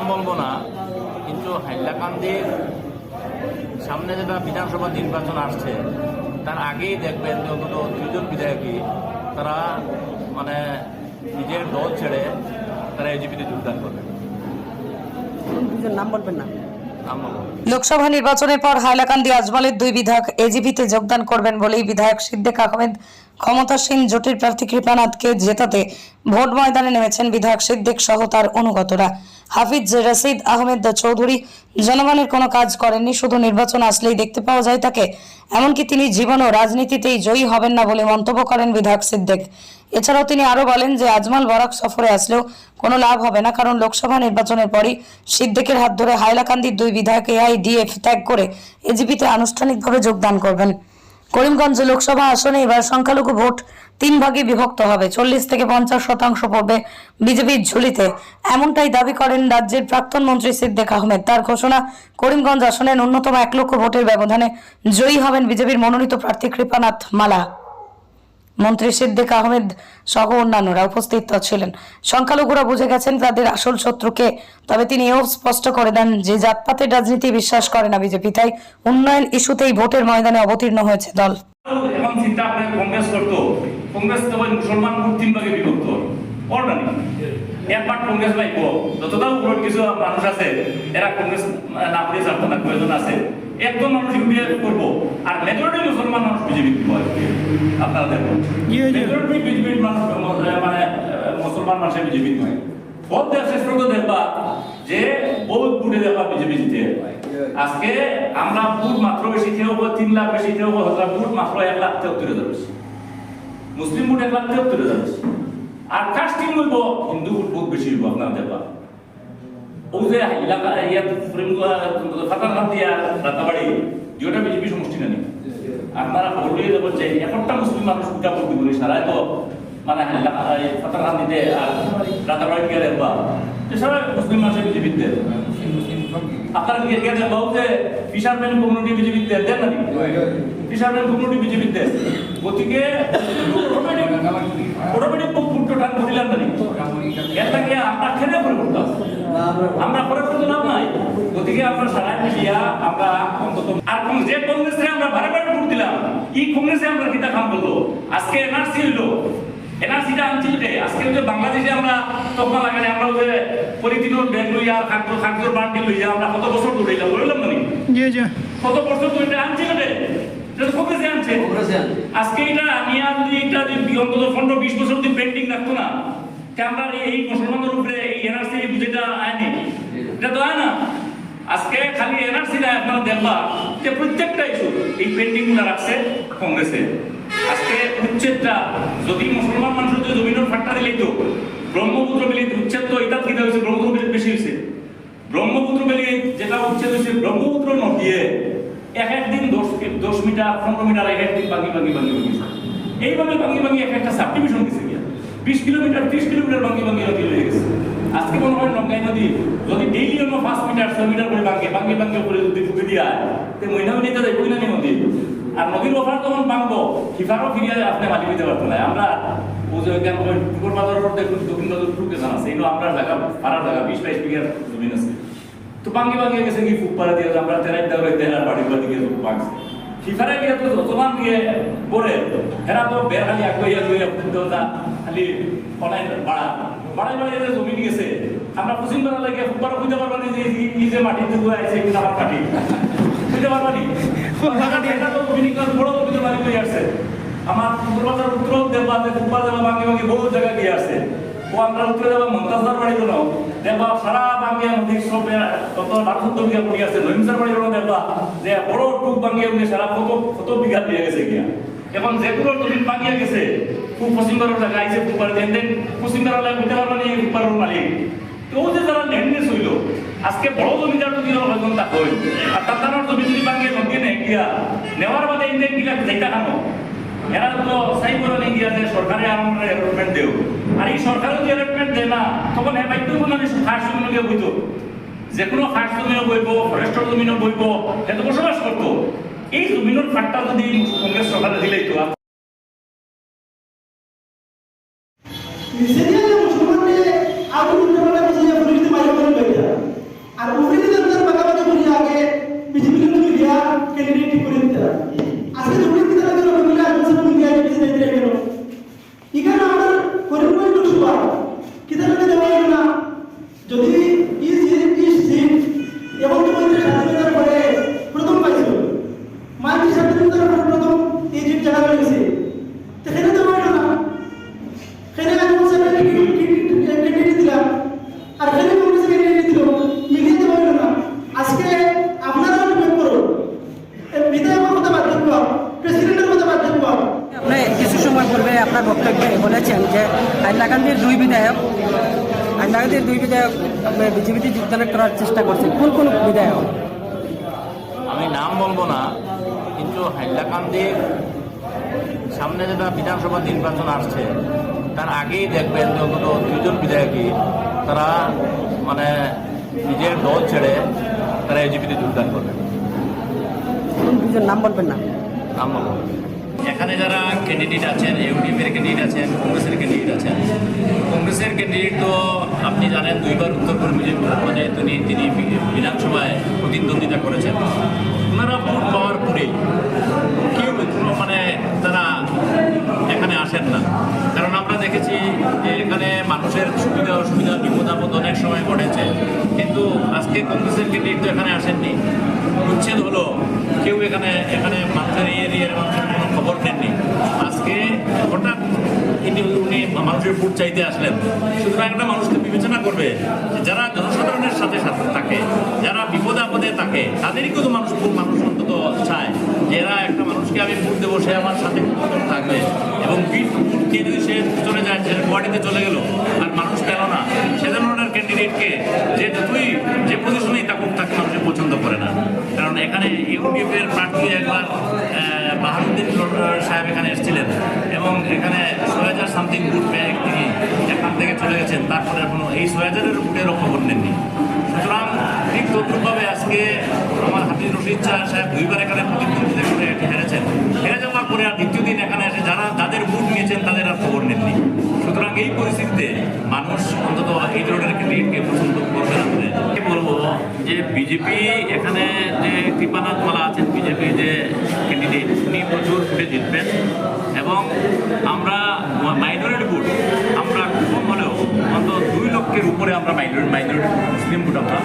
নাম বলব না কিন্তু হাইলাকান্দির সামনে যেটা বিধানসভা নির্বাচন আসছে তার আগেই দেখবেন যে অন্তত দুইজন বিধায়কই তারা মানে নিজের দল ছেড়ে তারা এজিপিতে যোগদান করবে। নাম বলবেন না। লোকসভা নির্বাচনের পর হাইলাকান্দি আজমলের দুই বিধায়ক এজিপিতে যোগদান করবেন বলেই বিধায়ক সিদ্দিক আহমেদ ক্ষমতাসীন জোটের প্রার্থী কৃপানাথকে জেতাতে ভোট ময়দানে নেমেছেন বিধায়ক সিদ্দিক সহ তার অনুগতরা। হাফিজ রশিদ আহমেদ চৌধুরী জনগণের কোনো কাজ করেননি, শুধু নির্বাচন আসলেই দেখতে পাওয়া যায় তাকে। এমনকি তিনি জীবনও রাজনীতিতেই জয়ী হবেন না বলে মন্তব্য করেন বিধায়ক সিদ্দিক। এছাড়াও তিনি আরও বলেন যে, আজমাল বরাক সফরে আসলেও কোনো লাভ হবে না, কারণ লোকসভা নির্বাচনের পরই সিদ্দিকের হাত ধরে হাইলাকান্দির দুই বিধায়ক এআইডিএফ ত্যাগ করে এজিপিতে আনুষ্ঠানিকভাবে যোগদান করবেন। করিমগঞ্জ লোকসভা আসনে এবার সংখ্যালঘু ভোট তিন ভাগে বিভক্ত হবে। চল্লিশ থেকে পঞ্চাশ শতাংশ পড়বে বিজেপির ঝুলিতে। এমনটাই দাবি করেন রাজ্যের প্রাক্তন মন্ত্রী সিদ্দিক আহমেদ। তার ঘোষণা, করিমগঞ্জ আসনে ন্যূনতম এক লক্ষ ভোটের ব্যবধানে জয়ী হবেন বিজেপির মনোনীত প্রার্থী কৃপানাথ মালা। মন্ত্রী সিদ্দিক আহমেদ সহ অন্যান্যরা উপস্থিত ছিলেন। সংখ্যালঘুরা বুঝে গেছেন তাদের আসল শত্রুকে, তবে তিনি এও স্পষ্ট করে দেন যে জাতপাতের রাজনীতি বিশ্বাস করে না বিজেপি, তাই উন্নয়ন ইস্যুতেই ভোটের ময়দানে অবতীর্ণ হয়েছে দল। এখন চিন্তা আপনার কংগ্রেস করতো। কংগ্রেস তো মুসলমান তিন ভাগে বিভক্ত। করনা একবার কংগ্রেস পাইব। যতটা উপর কিছু মানুষ আছে, এরা কংগ্রেস না করে চারটা না কয়জন আছে। একদম মানুষ ইউপিএ করব আর মেজরিটি মুসলমান মানুষ বিজেপি আপনারা দেখুন। মেজরিটি বিজেপির মানুষ মানে মুসলমান মানুষের বিজেপি নয়। বহুত দেশ পর্যন্ত দেখবা যে বহুত বুড়ে দেখবা বিজেপি জিতে আজকে আমরা বুট মাত্র বেশি খেয়েও তিন লাখ বেশি খেয়েও হাজার বুট মাত্র এক লাখ তেহত্তর হাজার বেশি। মুসলিম বুট এক লাখ তেহত্তর হাজার বেশি। আর কাস্টিং হইব হিন্দু বুট বহুত বেশি হইব আপনারা দেখবা। যে দিয়া বিজেপি আপনারা দেবো যে একটা মুসলিম মানুষ সারাই তো মানে গিয়ে দেখবা মুসলিম মানুষের বিজেপিতে আপনারা কি এর গেছে বহুতে ফিশারম্যান কমিউনিটি বিজেপিতে গতিকে অটোমেটিক পুট্টো টান খেলে করে করতাম আমরা করে করতে লাভ নাই। গতিকে আমরা সারা মিলিয়া আমরা অন্তত আর কোন যে কংগ্রেসে আমরা বারে বারে ভোট দিলাম এই কংগ্রেসে আমরা কিতা কাম করল আজকে এনআরসি হইল। এনআরসিটা আনছিল যে আজকে যে বাংলাদেশে আমরা তকমা লাগালে আমরা যে ব্যাগ লইয়া খাদ্য খাদ্যর লইয়া আমরা কত বছর দৌড়াইলাম লইলাম না নি? জি জি। কত বছর তো এটা আনছিল রে কংগ্রেসে আনছে। আজকে এটা আমি আর যদি এটা অন্তত পনেরো বিশ বছর যদি পেন্ডিং রাখতো না আমরা এই মুসলমানদের উপরে এই এনআরসি বুঝেটা আয়নি এটা তো আয় না। আজকে খালি এনআরসি না আপনারা দেখবা যে প্রত্যেকটা ইস্যু এই পেন্ডিংগুলা রাখছে কংগ্রেসে। আজকে উচ্ছেদটা, যদি মুসলমান মানুষ যদি জমিনের ফাট্টা দিলেই তো, ব্রহ্মপুত্র বিলি উচ্ছেদ তো এটা কি হয়েছে? ব্রহ্মপুত্র বিলি বেশি হয়েছে। ব্রহ্মপুত্র বেলি যেটা উচ্ছেদ হয়েছে, ব্রহ্মপুত্র নদীয়ে এক একদিন দশ দশ মিটার, পনেরো মিটার, এক একদিন ভাঙি ভাঙি ভাঙি ভাঙি। এইভাবে ভাঙি ভাঙি এক একটা সাবডিভিশন গিয়া বিশ কিলোমিটার, ত্রিশ কিলোমিটার ভাঙি ভাঙি নদী হয়ে গেছে। আজকে মনে হয় নঙ্গাই নদী। যদি ডেইলি অন্য পাঁচ মিটার, ছয় মিটার করে ভাঙে ভাঙি ভাঙি উপরে যদি ফুকে দিয়া তে মহিনা মহিনা যাই না নদী আর নদীর ওপার তখন ভাঙবো কিফারও ফিরিয়ে আপনি মাটি দিতে পারতো না। আমরা আমরা তো ভাঙি ভাঙি গেছে কি ফুক দিয়ে আমরা তেরাই দেওয়া তেরার বাড়ি বাড়ি গিয়ে ফিফারে গিয়ে তো যতমান গিয়ে পড়ে। এরা তো বের খালি আগুয়ে কিন্তু তা খালি অনলাইন বাড়া বাড়াই বাড়াই যে জমি গেছে আমরা পশ্চিম বাংলা লাগে ফুটবার খুঁজে পারবা যে এই যে মাটি থেকে আইছে কিন্তু আমার মাটি। খুঁজে পারবা নি? তো আমার পূর্বাচার উত্তর দেবা যে ফুটবার দেবা ভাঙি ভাঙি বহু জায়গা গিয়ে আসছে ও, আমরা উত্তরে যাব মন্তাজদার বাড়ি গুলো দেখবা সারা বাঙ্গিয়া নদী সব কত লাখত বিঘা পড়ে আছে নহিমসার বাড়ি গুলো দেখবা যে বড় টুক বাঙ্গিয়া উনি সারা কত কত বিঘা দিয়ে গেছে গিয়া এখন যেগুলো জমিন বাঙ্গিয়া গেছে খুব পশ্চিমবঙ্গের জায়গা আইছে ফুটবার দেন দেন পশ্চিমবঙ্গের লাগে বুঝতে পারবা নি মালিক। ও যে যারা ল্যান্ডনেস হইল আজকে বড় জমিদার যদি হয়তো তা হইল আর তার জমি যদি বাঙ্গিয়ে নদী নেই গিয়া নেওয়ার বাদে ইন্ডিয়ান গিলা যেটা খানো এরা তো সাই করে নিয়ে গিয়া যে সরকারে আমরা অ্যালটমেন্ট দেও আর এই সরকারও অ্যালটমেন্ট দেয় না তখন এ বাইক মানে খাস জমিনকে যে কোনো খাস বইব ফরেস্টর জমিনও বইব এত বসবাস করতো। এই জমিনের ফাটটা যদি কংগ্রেস সরকারে দিলেই তো বিধায়ক হাইলাকান্দির দুই বিধায়ক বিজেপিতে যোগদান করার চেষ্টা করছেন। কোন কোন বিধায়ক? আমি নাম বলব না কিন্তু হাইলাকান্দির সামনে যেটা বিধানসভা নির্বাচন আসছে তার আগেই দেখবেন যে অন্তত দুইজন বিধায়কই তারা মানে নিজের দল ছেড়ে তারা এজিপিতে যোগদান করবে কোন দুজন নাম বলবেন না। নাম বলব। না। এখানে যারা ক্যান্ডিডেট আছেন ইউডিএফের ক্যান্ডিডেট আছেন, কংগ্রেসের ক্যান্ডিডেট আছেন, কংগ্রেসের ক্যান্ডিডেট তো আপনি জানেন, দুইবার উত্তর কর্মী মানে তিনি তিনি বিধানসভায় প্রতিদ্বন্দ্বিতা করেছেন। ওনারা ভোট পাওয়ার পরেই কেউ মানে তারা এখানে আসেন না। কারণ আমরা দেখেছি যে এখানে মানুষের সুবিধা, অসুবিধা বিপদ আপদ অনেক সময় ঘটেছে। কিন্তু আজকে কংগ্রেসের ক্যান্ডিডেট তো এখানে আসেননি। উচ্ছেদ হলো, কেউ এখানে এখানে মানুষের এই মানুষের ভোট চাইতে আসলেন। সুতরাং একটা মানুষকে বিবেচনা করবে যারা জনসাধারণের সাথে সাথে থাকে, যারা বিপদে আপদে থাকে, তাদেরই কিন্তু মানুষ মানুষ অন্তত চায় যে এরা একটা মানুষকে আমি ভোট দেবো, সে আমার সাথে থাকবে? এবং যদি সে চলে যায়, সে গুয়াহাটিতে চলে গেল, আর মানুষ পেল না, সে ধরনের ক্যান্ডিডেটকে যে যতই যে পজিশনেই থাকুক, তাকে মানুষের পছন্দ করে না। কারণ এখানে ইউডিএফের প্রার্থী একবার বাহারুদ্দিন সাহেব এখানে এসেছিলেন। এবং এখানে ছয় হাজার সামথিং বুট পেয়ে তিনি এখান থেকে চলে গেছেন। তারপরে এখনও এই ছয় হাজারের বুটেরও খবর নেননি। সুতরাং ঠিক তদ্রুপভাবে আজকে আমার হাফিজ রশিদ শাহ সাহেব দুইবার এখানে প্রতিদ্বন্দ্বিতা করে হেরেছেন। হেরে যাওয়ার পরে আর দ্বিতীয় দিন এখানে এসে যারা যাদের বুট নিয়েছেন তাদের আর খবর নেননি। সুতরাং এই পরিস্থিতিতে মানুষ অন্তত এই ধরনের ক্যান্ডিডেটকে পছন্দ করবে না বলব যে বিজেপি এখানে যে কৃপানাথ মালা আছেন, বিজেপি যে ক্যান্ডিডেট উনি প্রচুর ভোটে জিতবেন। এবং আমরা মাইনরিটি ভোট আমরা কম হলেও অন্তত দুই লক্ষের উপরে আমরা মাইনরিটি মাইনরিটি মুসলিম ভোট আমরা